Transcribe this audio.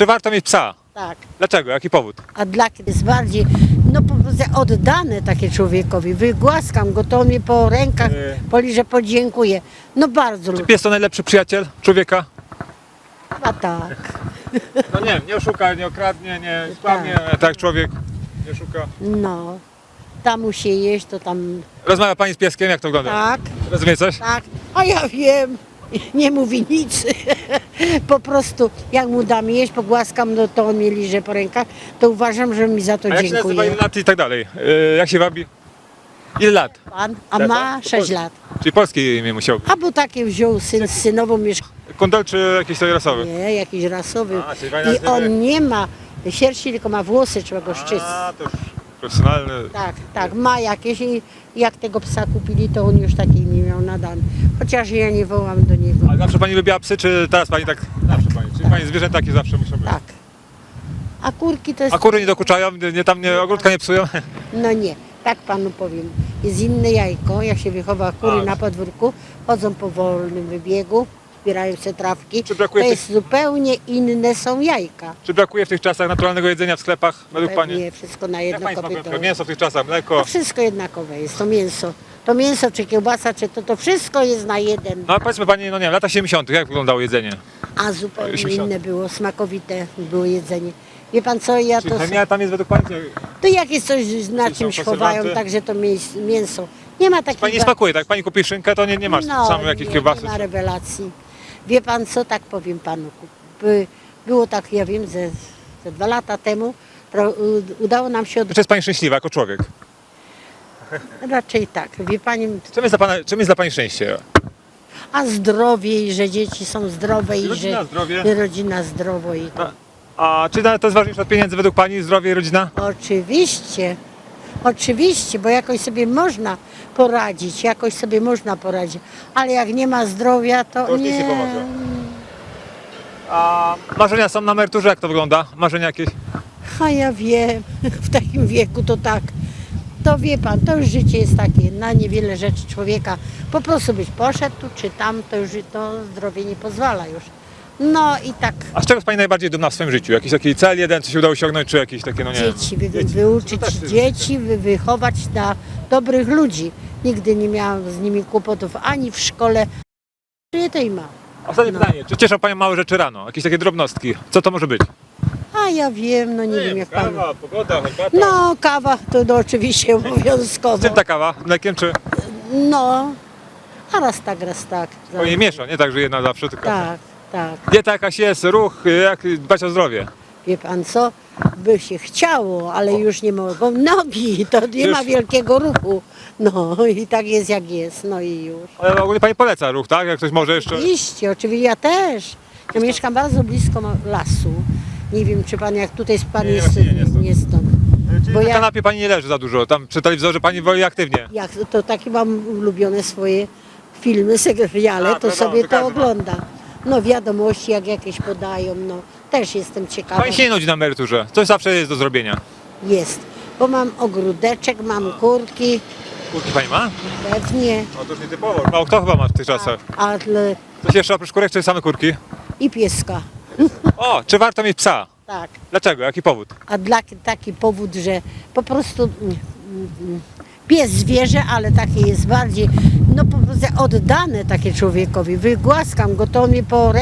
Czy warto mieć psa? Tak. Dlaczego? Jaki powód? A dla kiedy jest bardziej, no po prostu oddane takie człowiekowi. Wygłaskam go, to on mnie po rękach Yy. poliże, podziękuję. No bardzo Czy lubię. pies to najlepszy przyjaciel człowieka? A tak. No nie, nie oszuka, nie okradnie, nie tak jak człowiek nie szuka. No. Tam mu się jeść, to tam. Rozmawia pani z pieskiem, jak to wygląda? Tak, Rozumie coś? tak. A ja wiem. Nie mówi nic. Po prostu jak mu dam jeść, pogłaskam, no to on mnie liże po rękach, to uważam, że mi za to A jak się nazywa, dziękuję. ile lat i tak dalej? Yy, jak się wabi? Ile lat? Pan, a ma tak? 6 lat. Czyli polskie imię musiał być. A bo takie wziął syn z synową mieszka. Kundel czy jakiś to rasowy? Nie, jakiś rasowy. A, czyli fajna I on nie ma sierści, tylko ma włosy, trzeba go szczyć. A, to już profesjonalny. Tak, tak, ma jakieś i jak tego psa kupili, to on już taki nie miał nadany. Chociaż ja nie wołam do niego. A zawsze pani lubiła psy, czy teraz pani tak? Zawsze pani. Czyli pani zwierzęta takie zawsze muszą być. Tak. A kurki to jest... A kury nie dokuczają, nie, tam nie, ogródka nie psują? No nie, tak panu powiem. Jest inne jajko, jak się wychowa kury na podwórku, chodzą po wolnym wybiegu, zbierają se trawki. Czy brakuje To tych- jest zupełnie inne są jajka. Czy brakuje w tych czasach naturalnego jedzenia w sklepach według pani? Pewnie wszystko na Jak jedno pani kopyto. smakuje mięso w tych czasach, mleko? To wszystko jednakowe jest, to mięso. To mięso, czy kiełbasa, czy to, to wszystko jest na jeden. No a powiedzmy pani, no nie wiem, lata 70. jak wyglądało jedzenie? A zupełnie 80. inne było, smakowite było jedzenie. Wie pan co, ja Czyli to... chemia tam jest według pani? To jak jest coś na Czyli są czymś konserwanty? chowają, także to mięs- mięso. Nie ma takiego... Pani nie smakuje, tak? Pani kupi szynkę, to nie, nie masz no, sam jakiejś nie, kiełbasy. Nie ma rewelacji. Wie pan co, tak powiem panu. By, było tak, ja wiem, ze, ze dwa lata temu pro, udało nam się, od, Czy jest pani szczęśliwa jako człowiek? raczej tak, wie pani, Czym jest dla, pana, czym jest dla pani szczęście? a zdrowie i że dzieci są zdrowe i Rodzina, że zdrowie. i rodzina zdrowo i to. A czy to jest ważniejsze od pieniędzy według pani, zdrowie i rodzina? Oczywiście, oczywiście, bo jakoś sobie można poradzić, jakoś sobie można poradzić, ale jak nie ma zdrowia, to, To już nic nie. pomoże. A marzenia są na emeryturze, jak to wygląda? Marzenia jakieś? A ja wiem, w takim wieku to tak. To wie pan, to już życie jest takie, na niewiele rzeczy człowieka. Po prostu byś poszedł tu czy tam, to już to zdrowie nie pozwala już. No i tak A z czego jest pani najbardziej dumna w swoim życiu? Jakiś taki cel jeden, co się udało osiągnąć, czy jakiś taki, no nie wiem. dzieci, wy, Dzieci. wyuczyć też jest dzieci, wy, wychować na dobrych ludzi. Nigdy nie miałam z nimi kłopotów ani w szkole, czy tej ma. Ostatnie No. pytanie, czy cieszą panią małe rzeczy rano? Jakieś takie drobnostki? Co to może być? A ja wiem, no nie wiem jak pan. pogoda, herbata. No kawa to no, oczywiście Z obowiązkowo. czym ta kawa? Mlekiem czy? No, a raz tak, raz tak. Bo nie miesza, nie tak, że jedna zawsze, tylko... Tak, tak. Dieta jakaś jest, ruch, jak dbać o zdrowie. Wie pan co? By się chciało, ale już nie mogą. Nogi, to nie Już- ma wielkiego ruchu. No i tak jest jak jest, no i już. Ale ogólnie pani poleca ruch, tak? Jak ktoś może jeszcze... Oczywiście, oczywiście, ja też. Ja mieszkam bardzo blisko ma- lasu. Nie wiem, czy pan jak tutaj pan Nie, jest, właśnie nie, nie stąd. nie stąd. Bo na ja- kanapie pani nie leży za dużo, tam przy telewizorze pani woli aktywnie. Jak to takie mam ulubione swoje filmy, seriale, A, to wiadomo, sobie to każdy ma. ogląda. No wiadomości jak jakieś podają, no też jestem ciekawa. Pani się nie nudzi na emeryturze, coś zawsze jest do zrobienia. Jest, bo mam ogródeczek, mam kurki, Kurki pani ma? pewnie. No to już nietypowo, mało kto chyba ma w tych czasach. Ale Coś jeszcze oprócz kurek, czy same kurki? i pieska. O, czy warto mieć psa? Tak. Dlaczego? Jaki powód? A dla, taki powód, że po prostu mm, pies zwierzę, ale takie jest bardziej, no po prostu oddane takie człowiekowi. Wygłaskam go, to mnie po